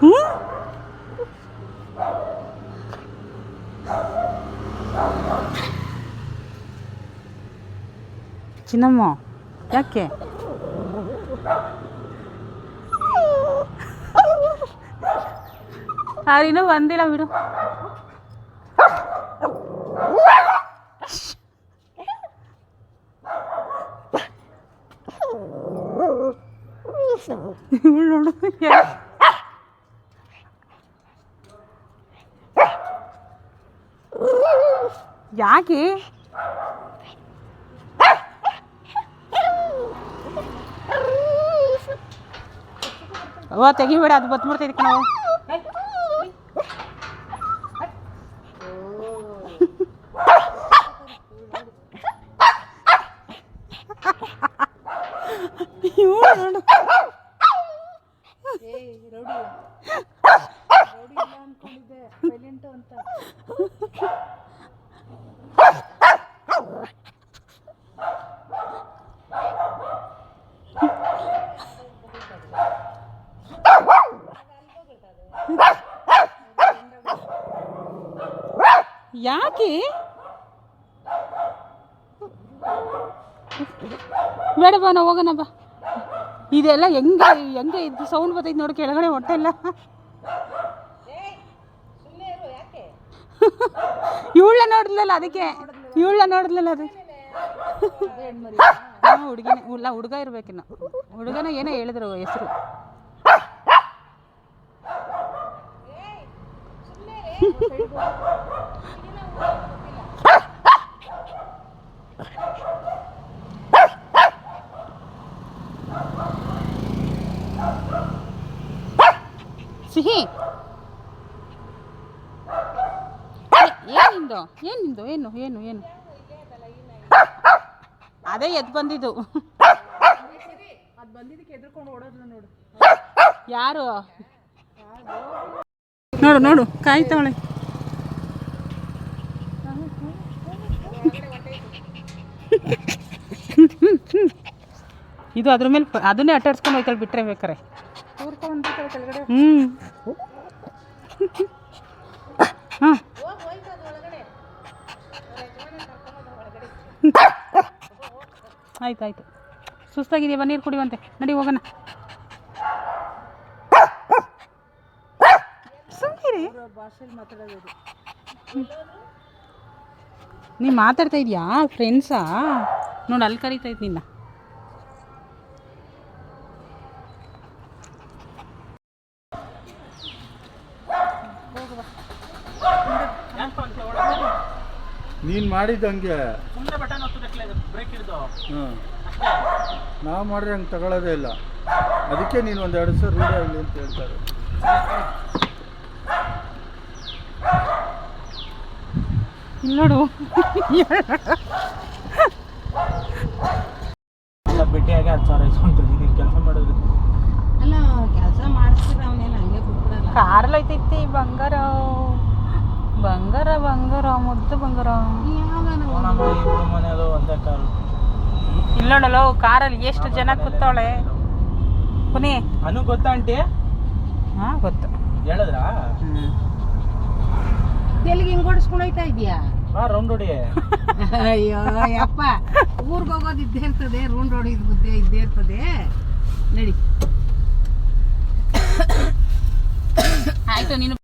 ಹ್ಞೂ ಚಿನ್ನಮ್ಮ ಯಾಕೆ ಅವ್ರಿನ್ನೂ ಬಂದಿಲ್ಲ ಬಿಡು ಇವ್ಳು ನೋಡು ಯಾ- ಯಾಕೆ ಅವ್ವ ತೆಗಿಬೇಡ ಅದು ಬತ್ಬಿಡ್ತೈತೆ ಕಣವ ಇವ್ಳು ನೋಡು ಯಾಕೆ? ಬೇಡ ಬಾ ನಾವು ಹೋಗೋಣ, ಬಾ. ಇದೆಲ್ಲ ಹೆಂಗೆ ಹೆಂಗೆ ಇದು ಸೌಂಡ್ ಬರ್ತೈತೆ ನೋಡಿ, ಕೆಳಗಡೆ ಹೊಟ್ಟೆ ಇಲ್ಲ ಇವಳ ನೋಡಿದ್ಲಲ್ಲ ಅದಕ್ಕೆ ಇವಳ ನೋಡಿದ್ಲಲ್ಲ ಅದು ಹುಡುಗಿನ, ಇಲ್ಲ, ಹುಡುಗ ಇರ್ಬೇಕಿನ್ನ ಹುಡುಗನ ಏನೋ ಹೇಳಿದ್ರು ಹೆಸರು. ಸಿಹಿ. ಏನಿಂದು? ಏನಿಂದು? ಏನು ಏನು ಏನು? ಅದೇ ಎದ್ದು ಬಂದಿದ್ದು. ಯಾರು? ನೋಡು ನೋಡು. ಕಾಯ್ತಾವಳೆ. ಇದು ಅದ್ರ ಮೇಲೆ ಅದನ್ನೇ ಅಟ್ಟಾಡ್ಸ್ಕೊಂಡು ಹೋಯ್ತಾಳೆ ಬಿಟ್ಟರೆ ಬೇಕಾರೆ. ಹ್ಞೂ ಹಾಂ. ಆಯ್ತು ಆಯ್ತು. ಸುಸ್ತಾಗಿದೆಯಾ? ನೀರು ಕುಡಿಯುವಂತೆ. ನಡಿ, ಹೋಗೋಣ. ಸುಮ್ಮನೆ ನೀ ಮಾತಾಡ್ತಾ ಇದೆಯಾ? ಫ್ರೆಂಡ್ಸಾ ನೋಡಿ ಅಲ್ಲಿ ಕರೀತಾ ಇದ್ದು ನಿನ್ನ. ನೀನು ಮಾಡಿದ್ದಂಗೆ ಹಾಂ. ನಾವು ಮಾಡಿದ್ರೆ ಹಂಗೆ ತಗೊಳ್ಳೋದೇ ಇಲ್ಲ. ಅದಕ್ಕೆ ನೀನು ಒಂದು ಎರಡು ಸಾವಿರ ರೂಢಿ ಆಗಲಿ ಅಂತ ಹೇಳ್ತಾರೆ ಇಲ್ಲಿ ನೋಡು ಎಲ್ಲ ಭೇಟಿಯಾಗಿ ಹತ್ತು ಸಾವಿರ ಇಸ್ಕೊಂತೀನಿ ಕೆಲಸ ಮಾಡೋದು. ಅಲ್ಲ ಕೆಲಸ ಮಾಡಿಸಿದ್ರೆ ಅವನೇನು ಹಂಗೆ ಬಿಟ್ಬಿಡಲ್ಲ ಕಾರಲ್ಲಿ ಐತೈತಿ ಬಂಗಾರ. ಬಂಗಾರ ಬಂಗಾರ ಮುದ್ದು ಬಂಗಾರ. ನಮ್ಮ ಇಬ್ಬರು ಮನೆಯದು ಒಂದೇ ಕಾರು. ಇಲ್ಲಿ ನೋಡಲ್ಲ ಕಾರಲ್ಲಿ ಎಷ್ಟು ಜನ ಕೂತವಳೆ? ಪುನಿ. ಅನು ಗೊತ್ತಾ ಆಂಟಿ? ಹಾಂ ಗೊತ್ತು. ಹೇಳಿದ್ರಾ? ಎಲ್ಲಿಗೆ ಹಿಂಗೆ ಓಡಿಸ್ಕೊಂಡು ಹೋಯ್ತಾ ಇದೀಯಾ ಬಾ ರೌಂಡ್ ಹೊಡಿ. ಅಯ್ಯೋ ಯಪ್ಪ. ಊರಿಗೆ ಹೋಗೋದು ಇದ್ದೇ ಇರ್ತದೆ ರೂಂಡ್ ಹೊಡಿಯೋದು ಬುದ್ಧಿ ಇದ್ದೇ ಇರ್ತದೆ. ನಡಿ. ಆಯ್ತು ನೀನು